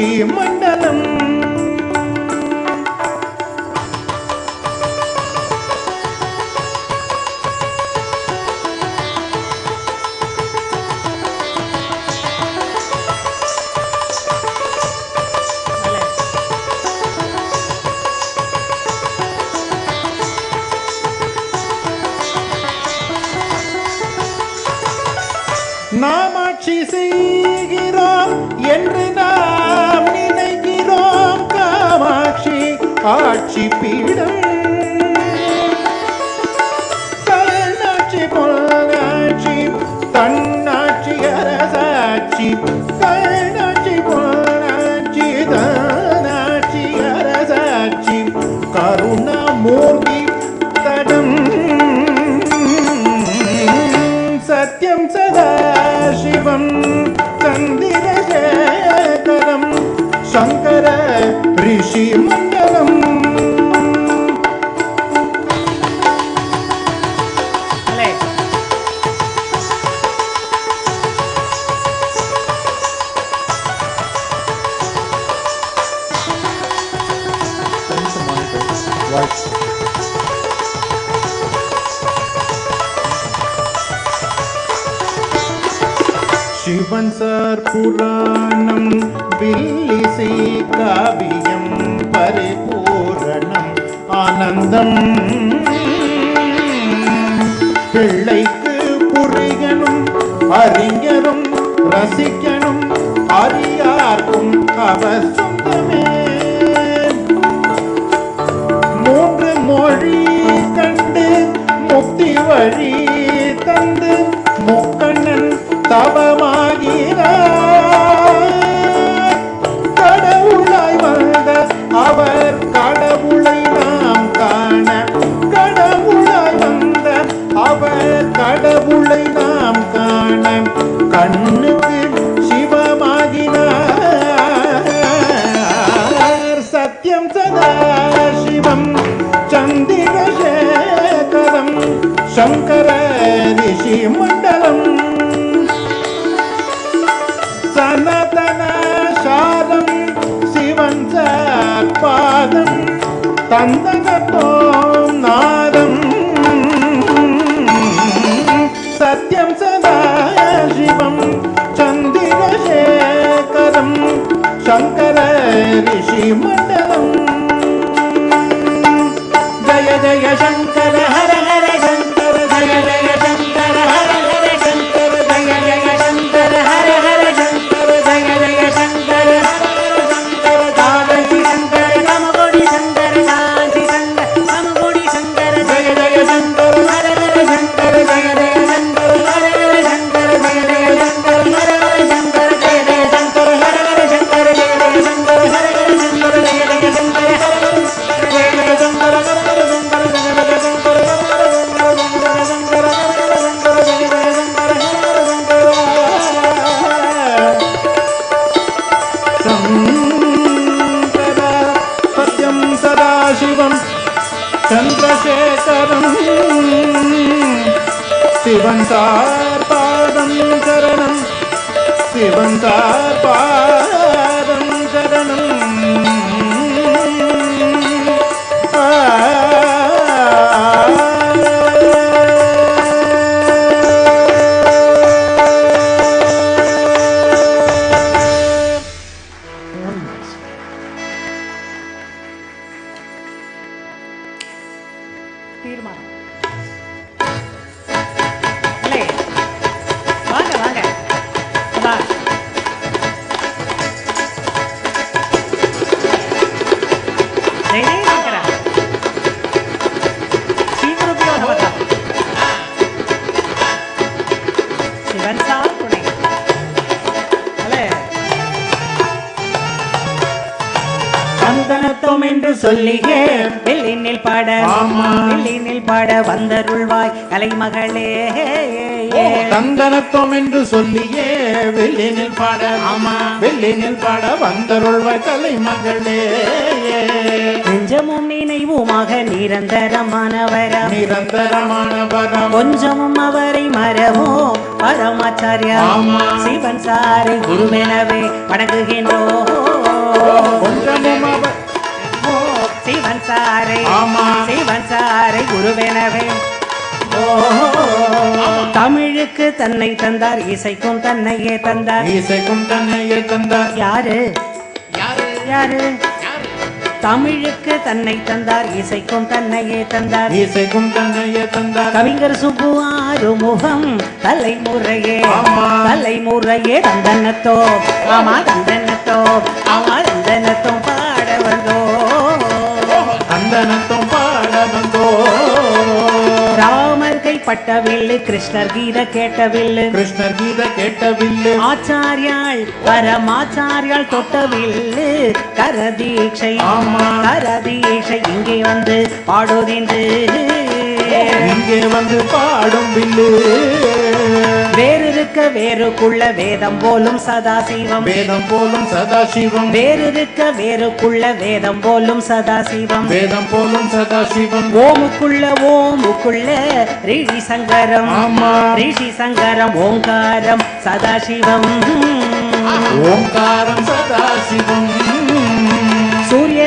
ಋಷಿ ಮಂಡ Sivan sir புராணம் வில்லிசை காவியம் பரிபூரணம் ஆனந்தம். பிள்ளைக்கு புரிகனும் அறிஞரும் ரசிக்கணும் அறியார்க்கும் அவர் சொந்தமே மூன்று மொழி கண்டு முக்தி வழி தந்து தவமாகிறார் கடவுளாய் வந்த அவர் கடவுளை நாம் காண. கடவுளாய் வந்த அவர் கடவுளை நாம் காண. கண்ணுக்கு சிவமாகினார் சத்தியம் சதா சிவம் சந்திரசேகரம் சங்கர ரிஷி மண்டலம். தந்தகத்தோ சந்தனத்தும் என்று சொல்லியே வெள்ளினில் பாட வெள்ளினில் பாட வந்தருள்வாய் கலைமகளே. சந்தனத்துவம் என்று சொல்லியே வெள்ளினில் பாட ஆமா. வெள்ளினில் பாட வந்தருள்வாய் கலைமகளே. நெஞ்சமும் நினைவுமாக நிரந்தரமானவரம். நிரந்தரமானவரம். கொஞ்சமும் அவரை மரமோ பரமாச்சாரியா சிவன் சாரை குருமெனவே வணங்குகின்றோம். கொஞ்சமும் சிவன் சாரை ஆமா. சிவன் சாரை குருவெனவே தமிழுக்கு தன்னை தந்தார் இசைக்கும் தன்னையே தந்தார். இசைக்கும் தன்னையே தந்தார். யாரு? யாரு? தமிழுக்கு தன்னை தந்தார் இசைக்கும் தன்னையே தந்தார். இசைக்கும் தன்னையே தந்தார். கவிஞர் சுப்பு ஆறுமுகம் தலைமுறையே. தலைமுறையே தந்தனத்தோ ஆமா தந்தனத்தோ ஆமா. தந்தனத்தோ பாட வந்தோ அந்தனத்தும் பாட வந்தோ ராமர் கைப்பட்ட வில்லு கிருஷ்ணர் கீத கேட்ட வில்லு கிருஷ்ணர் கீத கேட்டவில்லை. ஆச்சாரியாள் பரமாச்சாரியாள் தொட்ட வில்லு கரதீட்சை. கரதீட்சை இங்கே வந்து பாடுதின்று. இங்கே வந்து பாடும் வில்லு. வேறிருக்க வேறுக்குள்ள வேதம் போலும் சதாசிவம். வேதம் போலும் சதாசிவம். வேறிருக்க வேறுக்குள்ள வேதம் போலும் சதாசிவம். வேதம் போலும் சதாசிவம். ஓமுக்குள்ள ஓமுக்குள்ள ரிஷி சங்கரம். ஆமா. ரிஷி சங்கரம் ஓங்காரம் சதாசிவம். ஓம்காரம் சதாசிவம்.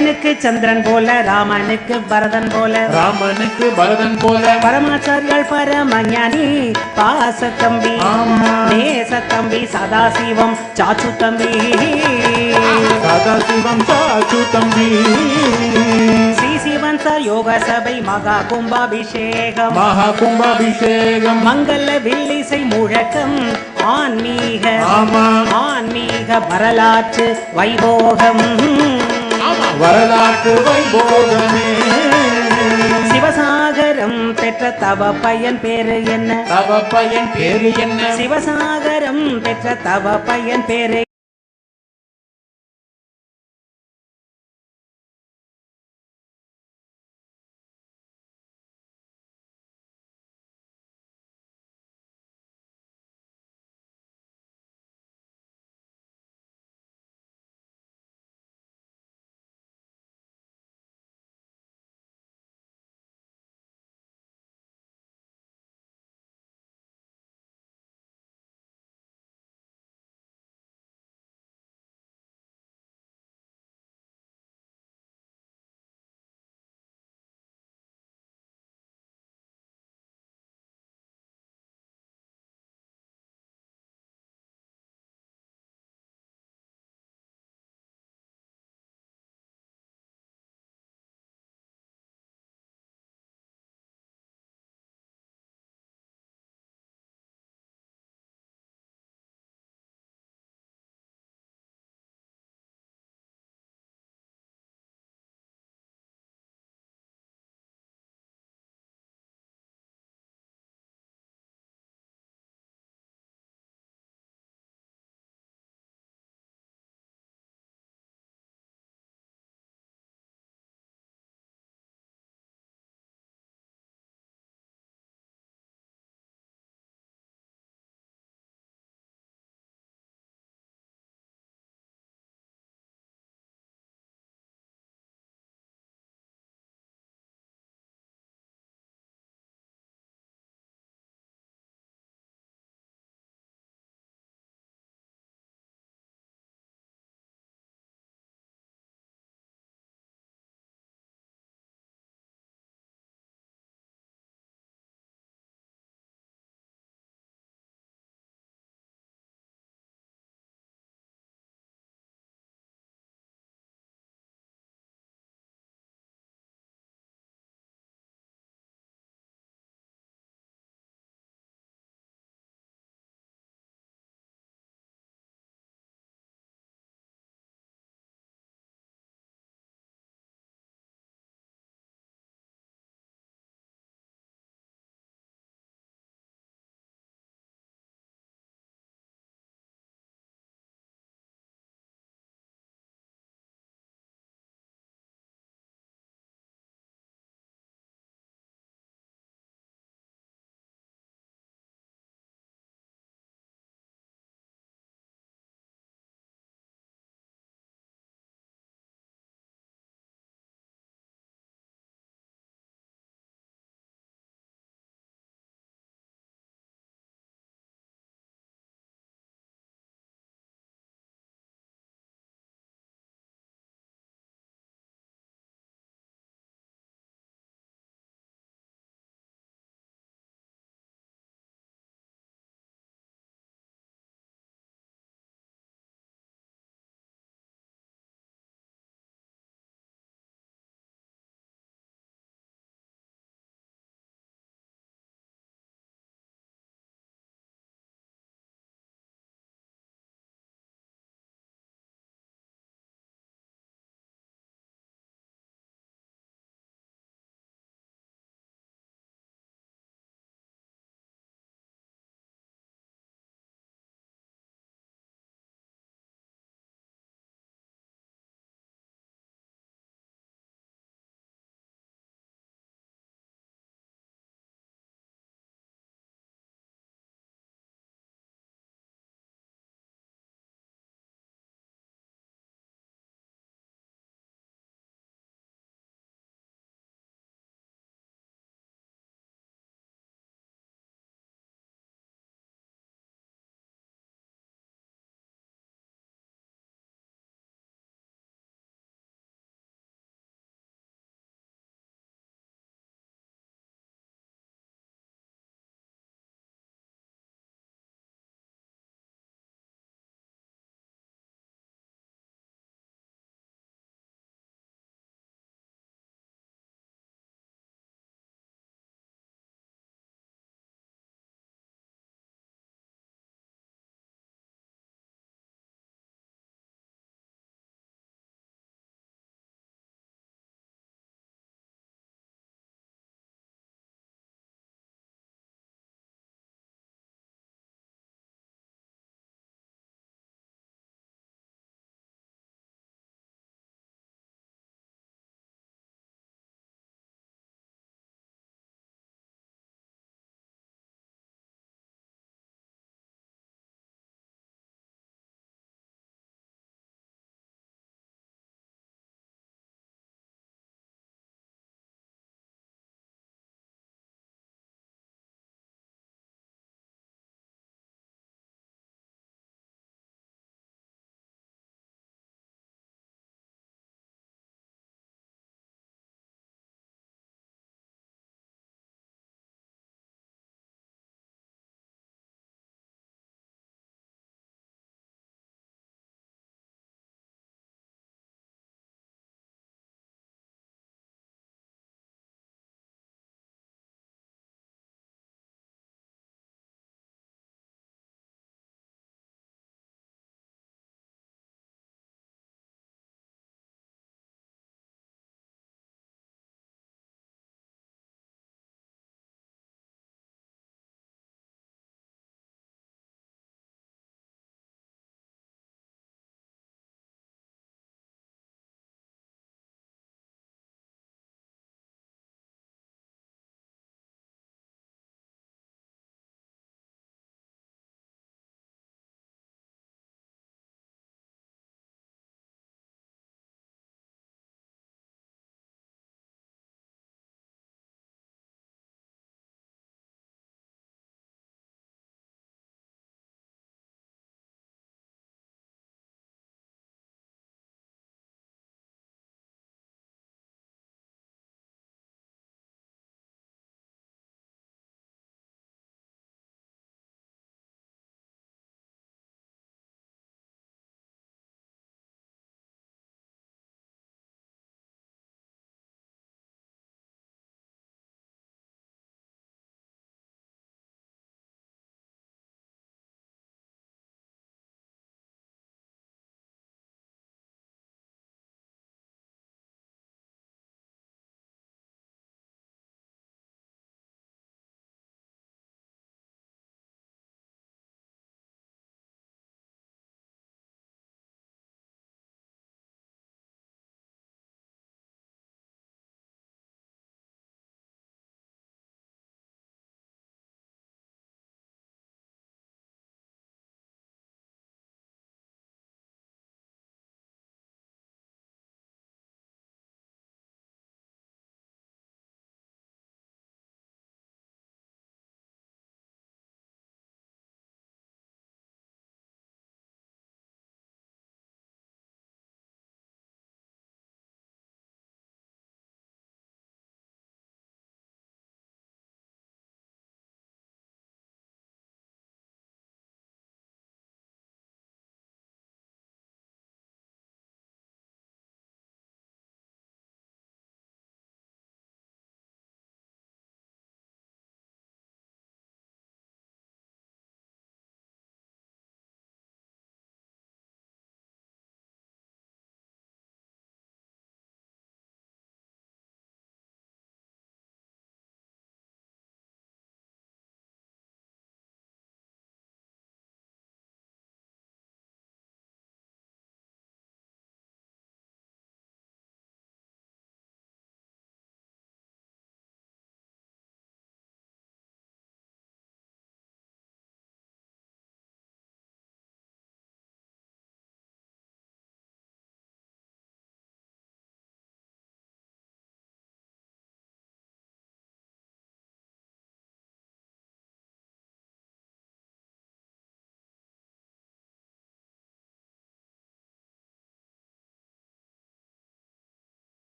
சூரியனுக்கு சந்திரன் போல ராமனுக்கு பரதன் போல. ராமனுக்கு பரதன் போல. பரமாச்சாரியால் பரமஞானி பாச தம்பி. நேச தம்பி சதாசிவம் சாச்சு தம்பி சதாசிவம் சாச்சு தம்பி சிவன் சார் யோக சபை மகா கும்பாபிஷேகம். மகா கும்பாபிஷேகம் மங்கள வில்லிசை முழக்கம் ஆன்மீக ஆன்மீக வரலாற்று வைபோகம். வரலாற்று வைபோகமே. சிவசாகரம் பெற்ற தவ பையன் பேரு என்ன? தவ பையன் பேரு என்ன? சிவசாகரம் பெற்ற தவ பையன் பேரு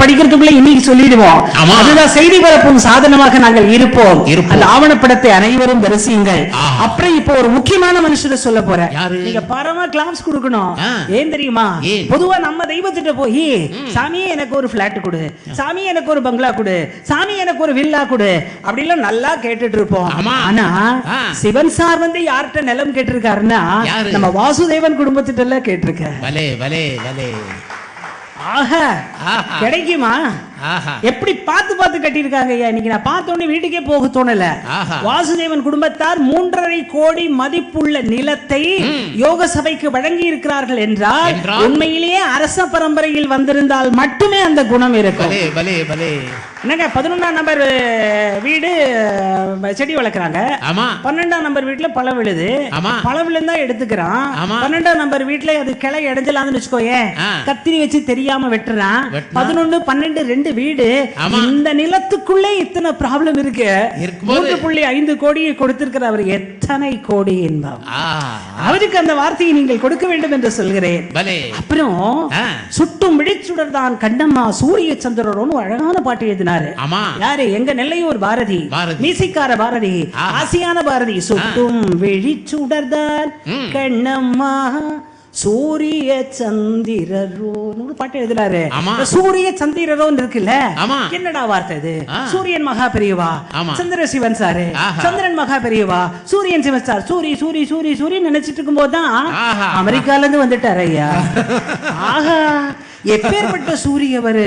படிக்கிறதுக்குள்ள இன்னைக்கு சொல்லிடுவோம். அதுதான் செய்தி பரப்பும் சாதனமாக நாங்கள் இருப்போம். அந்த ஆவணப்படத்தை அனைவரும் தரிசியுங்கள். அப்புறம் இப்போ ஒரு முக்கியமான மனுஷரை சொல்ல போறேன்? நீங்க பரமா கிளாஸ் கொடுக்கணும். ஏன் தெரியுமா? பொதுவா நம்ம தெய்வத்திட்ட போய் சாமி எனக்கு ஒரு பிளாட் கொடு சாமி எனக்கு ஒரு பங்களா கொடு சாமி எனக்கு ஒரு வில்லா கொடு அப்படிலாம் நல்லா கேட்டுட்டு இருப்போம். ஆனா. சிவன் சார் வந்து யார்கிட்ட நிலம் கேட்டிருக்காருன்னா? நம்ம வாசுதேவன் குடும்பத்திட்ட எல்லாம் கேட்டிருக்க பலே பலே பலே ஆஹா. கிடைக்குமா எப்படி பார்த்து பார்த்து கட்டியிருக்காங்க ஐயா இன்னைக்கு நான் பார்த்த உடனே வீட்டுக்கே போக தோணல. வாசுதேவன் குடும்பத்தார் மூன்றரை கோடி மதிப்புள்ள நிலத்தை யோக சபைக்கு வழங்கி இருக்கிறார்கள் என்றால்? உண்மையிலேயே அரச பரம்பரையில் வந்திருந்தால் மட்டுமே அந்த குணம் இருக்கும் என்னங்க பதினொன்றாம் நம்பர் வீடு செடி வளர்க்குறாங்க பன்னெண்டாம் நம்பர் வீட்டுல பழம் விழுது. பழம் விழுந்தா எடுத்துக்கிறான். பன்னெண்டாம் நம்பர் வீட்டுல அது கிளை இடைஞ்சலாம்னு வச்சுக்கோயேன் ஆ. கத்திரி வச்சு தெரியாம வெட்டுறான்? பதினொன்னு பன்னெண்டு ரெண்டு வீடு ஆமா. இந்த நிலத்துக்குள்ளே இத்தனை ப்ராப்ளம் இருக்கு. மூன்று புள்ளி ஐந்து கோடியை கொடுத்திருக்கிற அவர் எத்தனை கோடி என்பார். அவருக்கு அந்த வார்த்தையை நீங்கள் கொடுக்க வேண்டும் என்று சொல்கிறேன். அப்புறம். சுட்டும் விழிச்சுடர் தான் கண்ணம்மா சூரிய சந்திரரோன்னு அழகான பாட்டு எழுதினாரு. ஆமா. யாரு? எங்க நெல்லையூர் பாரதி. மீசைக்கார பாரதி. ஆசியான பாரதி. சுட்டும் விழிச்சுடர்தான் ம். கண்ணம்மா சூரிய சந்திரரோன்னு ஒரு பாட்டு எழுதுறாரு சூரிய சந்திரரோன்னு இருக்குல்ல ஆமா. என்னடா வார்த்தை இது. சூரியன் மகா பெரியவா. சந்திர சிவன் சாரு. சந்திரன் மகா பெரியவா சூரியன் சிவன் சார் சூரி சூரி சூரி சூரியன் நினைச்சிட்டு இருக்கும்போது தான் ஆஹா. அமெரிக்கால இருந்து வந்துட்டாரு ஐயா ஆஹா எப்பேற்பட்ட சூரிய அவரு.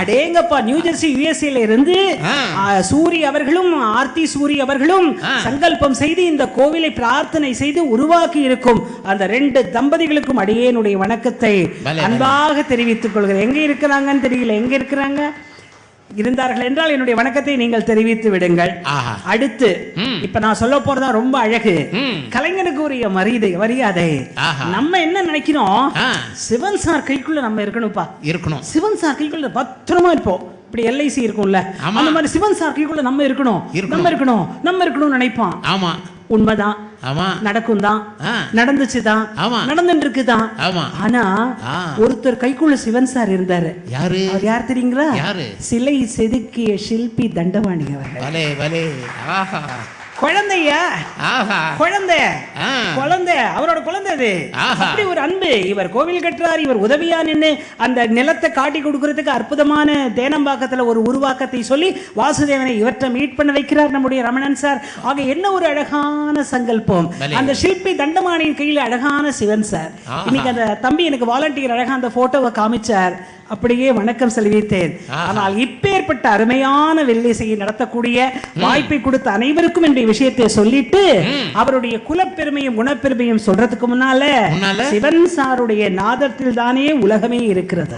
அடேங்கப்பா நியூ ஜெர்சி யுஎஸ்ஏல இருந்து சூரி அவர்களும் ஆர்த்தி சூரி அவர்களும். சங்கல்பம் செய்து இந்த கோவிலை பிரார்த்தனை செய்து உருவாக்கி இருக்கும் அந்த ரெண்டு தம்பதிகளுக்கும் அடியேனுடைய வணக்கத்தை அன்பாக தெரிவித்துக் கொள்கிறேன். எங்க இருக்கிறாங்கன்னு தெரியல. எங்க இருக்கிறாங்க? இருந்தார்கள் என்றால் என்னுடைய வணக்கத்தை நீங்கள் தெரிவித்து விடுங்கள் அடுத்து. இப்ப நான் சொல்ல போறதா ரொம்ப அழகு. கலைஞனுக்கு உரிய மரியாதை மரியாதை. நம்ம என்ன நினைக்கிறோம். சிவன் சார் கைக்குள்ள நம்ம இருக்கணும்ப்பா இருக்கணும் சிவன் சார் கைக்குள்ள பத்திரமா இருப்போம் இப்படி எல்ஐசி இருக்கும்ல. அந்த மாதிரி சிவன் சார் கைக்குள்ள நம்ம இருக்கணும். நம்ம இருக்கணும். நம்ம இருக்கணும்னு நினைப்பான். ஆமா. உண்மைதான். ஆமா. நடக்கும் தான். நடந்துச்சு தான் ஆமா. நடந்துட்டு இருக்குதான் ஆமா. ஆனா. ஒருத்தர் கைக்குள்ள சிவன் சார் இருந்தாரு. யாரு? அவர் யார் தெரியுங்களா? யாரு? சிலை செதுக்கிய பலே பலே ஆஹா. குழந்தையா குழந்தை. குழந்தை அவரோட குழந்தை அது. அப்படி ஒரு அன்பு இவர் கோவில் கட்டுறார் இவர் உதவியா நின்னு அந்த நிலத்தை காட்டி கொடுக்கறதுக்கு அற்புதமான தேனம்பாக்கத்துல ஒரு உருவாக்கத்தை சொல்லி வாசுதேவனை இவற்றை மீட் பண்ண வைக்கிறார் நம்முடைய ரமணன் சார் ஆக என்ன ஒரு அழகான சங்கல்பம். அந்த சிற்பி தண்டமானின் கையில் அழகான சிவன் சார். இன்னைக்கு அந்த தம்பி எனக்கு வாலண்டியர் அழகா அந்த போட்டோவை காமிச்சார் அப்படியே வணக்கம் செலுவித்தேன். ஆனால் இப்பேற்பட்ட அருமையான வெள்ளிசையை நடத்தக்கூடிய வாய்ப்பை கொடுத்த அனைவருக்கும் இந்த விஷயத்தை சொல்லிட்டு அவருடைய குலப்பெருமையும் குணப்பெருமையும் சொல்றதுக்கு முன்னால? சிவன் சாருடைய நாதத்தில் தானே உலகமே இருக்கிறது.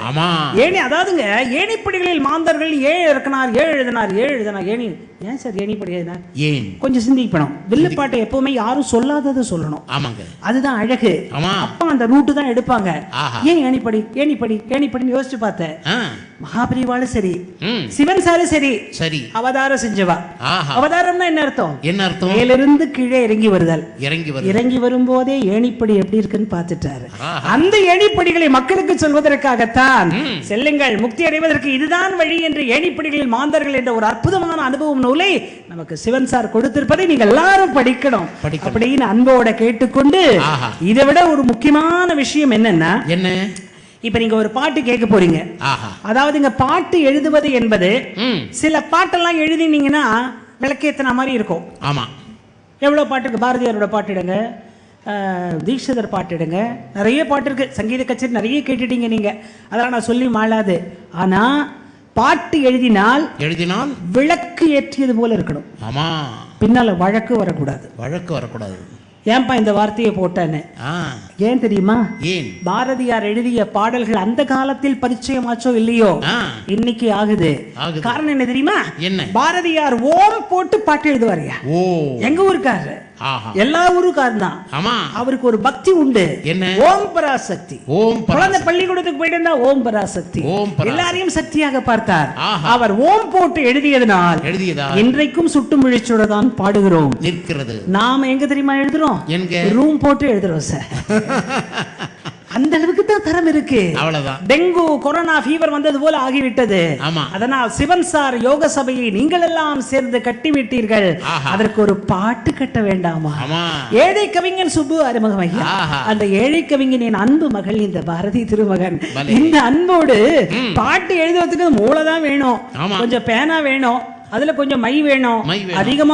ஏணி அதாவதுங்க ஏணிப்படிகளில் மாந்தர்கள் ஏழு இருக்கனார் ஏழு எழுதினார் ஏழு எழுதினார் ஏணி. ஏன் சார் ஏணிப்படி எழுதினார் ஏன்? கொஞ்சம் சிந்திக்கணும். வில்லுப்பாட்டை எப்பவுமே யாரும் சொல்லாததை சொல்லணும். ஆமாங்க. அதுதான் அழகு. அப்பா அந்த ரூட்டு தான் எடுப்பாங்க. ஏன் ஏணிப்படி ஏணிப்படி ஏணிப்படின்னு யோசிச்சு பார்த்தேன் மகாபரிவாலும் சரி. சிவன் சாரும் சரி. சரி. அவதாரம் செஞ்சவா? அவதாரம்னா என்ன அர்த்தம்? என்ன அர்த்தம்? மேலிருந்து கீழே இறங்கி வருதல். இறங்கி வருது இறங்கி வரும்போதே ஏணிப்படி எப்படி இருக்குன்னு பார்த்துட்டாரு. அந்த ஏணிப்படிகளை மக்களுக்கு சொல்வதற்காகத்தான். செல்லுங்கள். முக்தி அடைவதற்கு இதுதான் வழி என்று ஏணிப்படிகளில் மாந்தர்கள் என்ற ஒரு அற்புதமான அனுபவம் நூலை நமக்கு சிவன் சார் கொடுத்திருப்பதை நீங்கள் எல்லாரும் படிக்கணும். அப்படின்னு அன்போட கேட்டுக்கொண்டு. இதை விட ஒரு முக்கியமான விஷயம் என்னன்னா என்ன? இப்ப நீங்க ஒரு பாட்டு கேட்க போறீங்க. அதாவது இங்க பாட்டு எழுதுவது என்பது சில பாட்டெல்லாம் எழுதினீங்கன்னா விளக்கேத்தன மாதிரி இருக்கும். ஆமா. எவ்வளோ பாட்டு இருக்கு? பாரதியாரோட பாட்டு எடுங்க. தீட்சிதர் பாட்டு எடுங்க. நிறைய பாட்டு இருக்கு. சங்கீத கச்சேரி நிறைய கேட்டுட்டீங்க நீங்க. அதெல்லாம் நான் சொல்லி மாளாது. ஆனா பாட்டு எழுதினால் எழுதினால் விளக்கு ஏற்றியது போல இருக்கணும். ஆமா. பின்னால வழக்கு வரக்கூடாது. வழக்கு வரக்கூடாது. ஏன்பா இந்த வார்த்தையை போட்டேன்னு? ஏன் தெரியுமா? ஏன்? பாரதியார் எழுதிய பாடல்கள் அந்த காலத்தில் பரிச்சயமாச்சோ இல்லையோ? இன்னைக்கு ஆகுது. காரணம் என்ன தெரியுமா? என்ன? பாரதியார் ஓம் போட்டு பாட்டு எழுதுவாருயா ஓ. எங்க ஊருக்காரரு? ஆஹா எல்லா ஊருக்காரன் தான் ஆமா. அவருக்கு ஒரு பக்தி உண்டு. என்ன? ஓம் பராசக்தி. ஓம் குழந்தை பள்ளிக்கூடத்துக்கு போயிட்டு இருந்தா ஓம் பராசக்தி. ஓம். எல்லாரையும் சக்தியாக பார்த்தார். அவர் ஓம் போட்டு எழுதியதனால் எழுதியதா இன்றைக்கும் சுட்டும் விழிச்சோட தான் பாடுகிறோம். நிற்கிறது. நாம எங்க தெரியுமா எழுதுறோம்? எங்க? ரூம் போட்டு எழுதுறோம் சார் அந்த அளவுக்கு தான் தரம் இருக்கு அவ்வளவுதான் டெங்கு கொரோனா ஃபீவர் வந்தது போல ஆகிவிட்டது ஆமா. அதனால் சிவன் சார் யோக சபையை நீங்கள் எல்லாம் சேர்ந்து கட்டிவிட்டீர்கள். அதற்கு ஒரு பாட்டு கட்ட வேண்டாமா ஏழை கவிஞன் சுப்பு அறிமுகம் ஐயா. அந்த ஏழை கவிஞனின் அன்பு மகள் இந்த பாரதி திருமகன். இந்த அன்போடு பாட்டு எழுதுவதற்கு மூளை தான் வேணும். கொஞ்சம் பேனா வேணும் அதுல கொஞ்சம் மை வேணும். அதிகமா